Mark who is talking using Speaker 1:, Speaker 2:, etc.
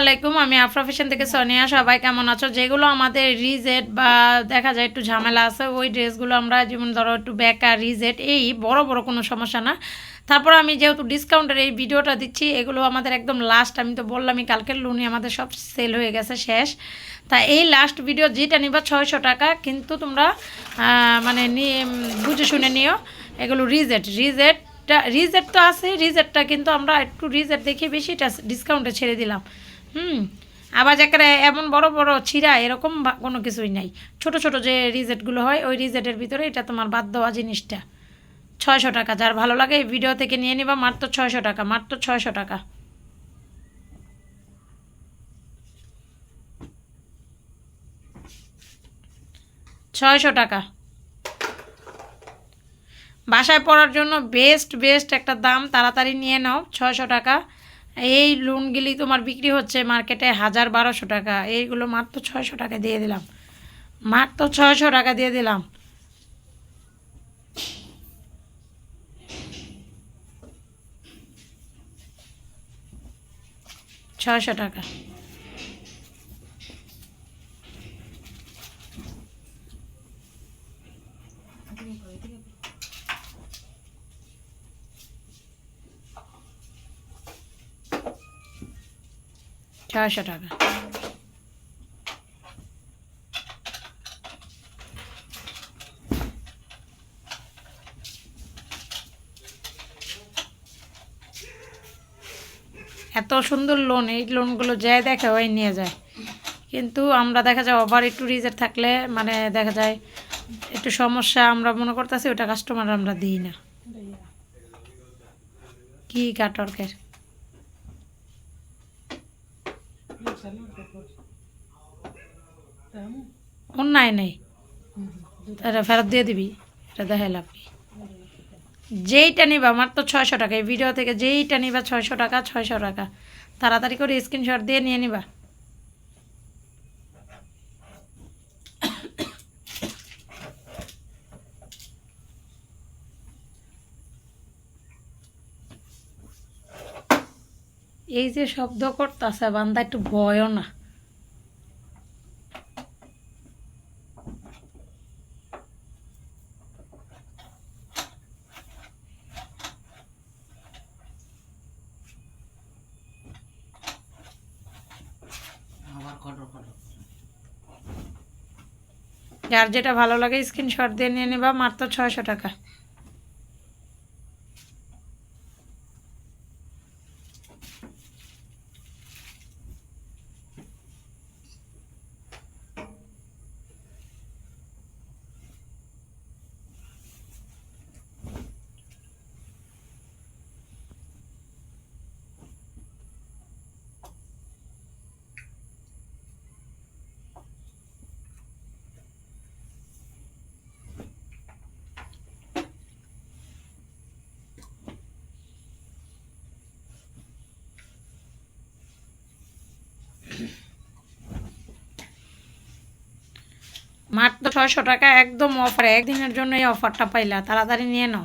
Speaker 1: আলাইকুম, আমি আফরা ফ্যাশন থেকে সোনিয়া। সবাই কেমন আছো? যেগুলো আমাদের রিজেট বা দেখা যায় একটু ঝামেলা আছে, ওই ড্রেসগুলো আমরা যেমন ধরো একটু বেকা রিজেট এই বড় বড় কোনো সমস্যা না। তারপর আমি যেহেতু ডিসকাউন্টের এই ভিডিওটা দিচ্ছি, এগুলো আমাদের একদম লাস্ট আমি তো বললামই কালকের লুনি আমাদের সব সেল হয়ে গেছে শেষ। তা এই লাস্ট ভিডিও যেটা নিবা ছয়শো টাকা, কিন্তু তোমরা মানে নিয়ে বুঝে শুনে নিও, এগুলো রিজেট রিজেটটা রিজেট তো আছে রিজেটটা কিন্তু আমরা একটু রিজেট দেখে বেশিটা ডিসকাউন্টে ছেড়ে দিলাম। হুম, আবার যাকে এমন বড় বড় ছিঁড়া, এরকম কোনো কিছুই নাই। ছোট ছোট যে রিজেটগুলো হয়, ওই রিজেটের ভিতরে এটা তোমার বাদ দেওয়া জিনিসটা। ছয়শো টাকা, যার ভালো লাগে এই ভিডিও থেকে নিয়ে নিবা, মাত্র ছয়শো টাকা, মাত্র ছয়শো টাকা। ছয়শো টাকা। বাসায় পড়ার জন্য বেস্ট বেস্ট একটা দাম তাড়াতাড়ি নিয়ে নাও, ছয়শো টাকা। এই লোনগুলি তোমার বিক্রি হচ্ছে মার্কেটে হাজার বারোশো টাকা। এইগুলো মাত্র ছয়শো টাকা দিয়ে দিলাম। মাত্র ছয়শো টাকা দিয়ে দিলাম। ছয়শো টাকা। ছয়শো টাকা এত সুন্দর লোন এই লোনগুলো যায় দেখে ওই নিয়ে যায়। কিন্তু আমরা দেখা যায় ওভার একটু রিজের থাকলে মানে দেখা যায় একটু সমস্যা আমরা মনে করতেছি ওটা কাস্টমার আমরা দিই না। কি কাটরকের অন্যায় নেই এটা ফেরত দিয়ে দিবি, এটা দেখে লাভ যেইটা নিবা আমার তো ছয়শো টাকা। এই ভিডিও থেকে যেইটা নিবা, ছয়শো টাকা ছয়শো টাকা। তাড়াতাড়ি করে স্ক্রিনশট দিয়ে নিয়ে নিবা। এই যে শব্দ করতেছে বান্দা একটু ভয়ও না। যার যেটা ভালো লাগে স্ক্রিনশট দিয়ে নিয়ে নিবা মাত্র ছয়শো টাকা। মাত্র ছয়শো টাকা একদম অফার একদিনের জন্য এই অফারটা পাইলা। তাড়াতাড়ি নিয়ে নাও।